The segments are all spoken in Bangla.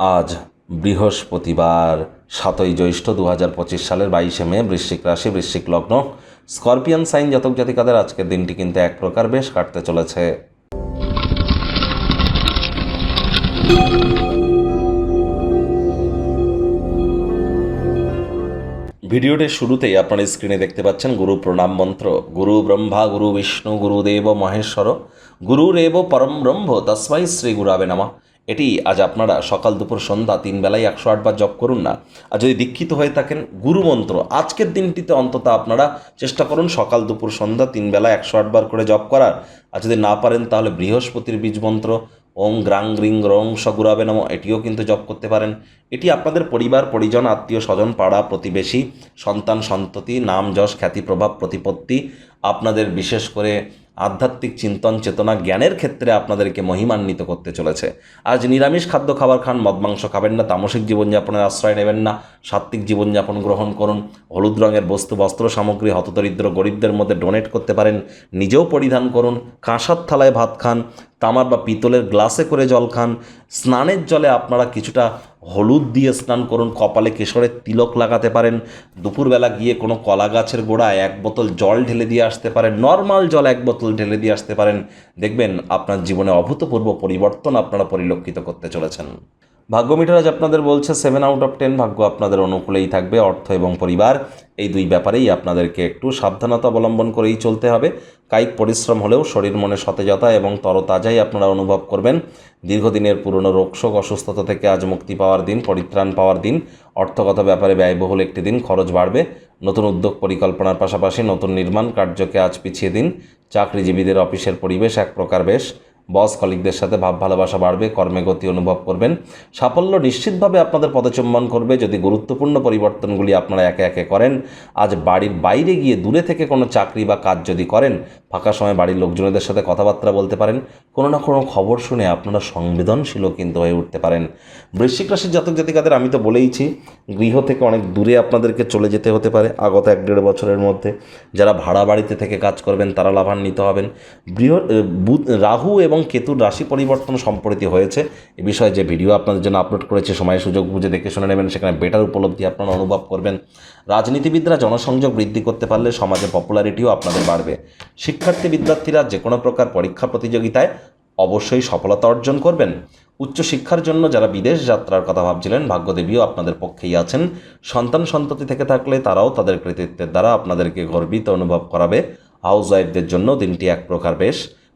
আজ বৃহস্পতিবার, সাতই জ্যৈষ্ঠ দু হাজার পঁচিশ সালের বাইশে মে, বৃশ্চিক রাশি, বৃশ্চিক লগ্ন। স্করপিয়ান সাইন জাতক জাতিকাদের আজকের দিনটি কিন্তু এক প্রকার বেশ কাটতে চলেছে। ভিডিওটির শুরুতেই আপনার স্ক্রিনে দেখতে পাচ্ছেন গুরু প্রণাম মন্ত্র। গুরু ব্রহ্মা, গুরু বিষ্ণু গুরুদেব মহেশ্বর গুরুরেব পরম ব্রহ্ম তস্মাই শ্রী গুরাবে নামা। এটি আজ আপনারা সকাল দুপুর সন্ধ্যা তিন বেলায় একশো আটবার জপ করুন না। আর যদি দীক্ষিত হয়ে থাকেন, গুরু মন্ত্র, আজকের দিনটিতে অন্তত আপনারা চেষ্টা করুন সকাল দুপুর সন্ধ্যা তিন বেলা একশো আটবার করে জপ করার। আর যদি না পারেন, তাহলে বৃহস্পতির বীজ মন্ত্র ওং গ্রাং গ্রিং রং সগুরাবে নাম, এটিও কিন্তু জপ করতে পারেন। এটি আপনাদের পরিবার, পরিজন, আত্মীয় স্বজন, পাড়া, প্রতিবেশী, সন্তান, সন্ততি, নাম, যশ, খ্যাতি, প্রভাব, প্রতিপত্তি, আপনাদের বিশেষ করে আধ্যাত্মিক চিন্তন চেতনা জ্ঞানের ক্ষেত্রে আপনাদেরকে মহিমান্বিত করতে চলেছে। আজ নিরামিষ খাদ্য খাবার খান, মদ মাংস খাবেন না, তামসিক জীবনযাপনের আশ্রয় নেবেন না, সাত্ত্বিক জীবনযাপন গ্রহণ করুন, হলুদ রঙের বস্তু, বস্ত্র, সামগ্রী, হতদরিদ্র গরিবদের মধ্যে ডোনেট করতে পারেন, নিজেও পরিধান করুন, কাঁসার থালায় ভাত খান তামার বা পিতলের গ্লাসে করে জল খান। স্নানের জলে আপনারা কিছুটা হলুদ দিয়ে স্নান করুন। কপালে কেশরের তিলক লাগাতে পারেন। দুপুরবেলা গিয়ে কোনো কলা গাছের গোড়ায় এক বোতল জল ঢেলে দিয়ে আসতে পারেন। নর্মাল জল এক বোতল ঢেলে দিয়ে আসতে পারেন। দেখবেন আপনার জীবনে অভূতপূর্ব পরিবর্তন আপনারা পরিলক্ষিত করতে চলেছেন। ভাগ্য মিটার আজ আপনাদের বলছে সেভেন আউট অফ টেন ভাগ্য আপনাদের অনুকূলেই থাকবে, অর্থ এবং পরিবার। এই দুই ব্যাপারেই আপনাদেরকে একটু সাবধানতা অবলম্বন করেই চলতে হবে। কায়িক পরিশ্রম হলেও শরীর মনে সতেজতা এবং তরতাজাই আপনারা অনুভব করবেন। দীর্ঘদিনের পুরনো রোগশোক অসুস্থতা থেকে আজ মুক্তি পাওয়ার দিন, পরিত্রাণ পাওয়ার দিন, অর্থগত ব্যাপারে ব্যয়বহুল একটি দিন, খরচ বাড়বে। নতুন উদ্যোগ পরিকল্পনার পাশাপাশি নতুন নির্মাণ কার্যকে আজ পিছিয়ে দিন। চাকরিজীবীদের অফিসের পরিবেশ এক প্রকার বেশ। বস কলিকদের সাথে ভাব ভালোবাসা বাড়বে, কর্মে গতি অনুভব করবেন। সাফল্য নিশ্চিতভাবে আপনাদের পদচুম্বন করবে। যদি গুরুত্বপূর্ণ পরিবর্তনগুলি আপনারা একে একে করেন, আজ বাড়ির বাইরে গিয়ে দূরে থেকে কোনো চাকরি বা কাজ যদি করেন, ফাঁকা সময় বাড়ির লোকজনদের সাথে কথাবার্তা বলতে পারেন, কোনো না কোনো খবর শুনে আপনারা সংবেদনশীলও কিন্তু হয়ে উঠতে পারেন। বৃশ্চিক রাশির জাতক জাতিকাদের আমি তো বলেইছি, গৃহ থেকে অনেক দূরে আপনাদেরকে চলে যেতে হতে পারে, আগত এক দেড় বছরের মধ্যে। যারা ভাড়া বাড়িতে থেকে কাজ করবেন, তারা লাভান্বিত হবেন। বৃহ রাহু এবং কেতুর রাশি পরিবর্তন সম্প্রতি হয়েছে। এ বিষয়ে যে ভিডিও আপনাদের জন্য আপলোড করেছে, সময়, সুযোগ বুঝে দেখে শুনে নেবেন, সেখানে বেটার উপলব্ধি আপনারা অনুভব করবেন। রাজনীতিবিদরা জনসংযোগ বৃদ্ধি করতে পারলে সমাজে পপুলারিটিও আপনাদের বাড়বে। শিক্ষার্থী, বিদ্যার্থীরা যে কোনো প্রকার পরীক্ষা প্রতিযোগিতায় অবশ্যই সফলতা অর্জন করবেন। উচ্চশিক্ষার জন্য যারা বিদেশ যাত্রার কথা ভাবছিলেন, ভাগ্যদেবীও আপনাদের পক্ষেই আছেন। সন্তান সন্ততি থেকে থাকলে তারাও তাদের কৃতিত্বের দ্বারা আপনাদেরকে গর্বিত অনুভব করাবে। হাউস ওয়াইফদের জন্য দিনটি এক প্রকার বেশ।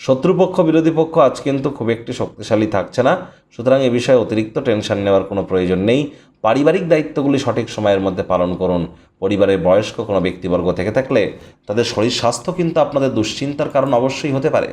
শত্রুপক্ষ, বিরোধী পক্ষ আজ কিন্তু খুব একটি শক্তিশালী থাকছে না। সুতরাং এ বিষয়ে অতিরিক্ত টেনশন নেওয়ার কোনো প্রয়োজন নেই। পারিবারিক দায়িত্বগুলি সঠিক সময়ের মধ্যে পালন করুন। পরিবারের বয়স্ক কোনো ব্যক্তিবর্গ থেকে থাকলে তাদের শরীর স্বাস্থ্য কিন্তু আপনাদের দুশ্চিন্তার কারণ অবশ্যই হতে পারে।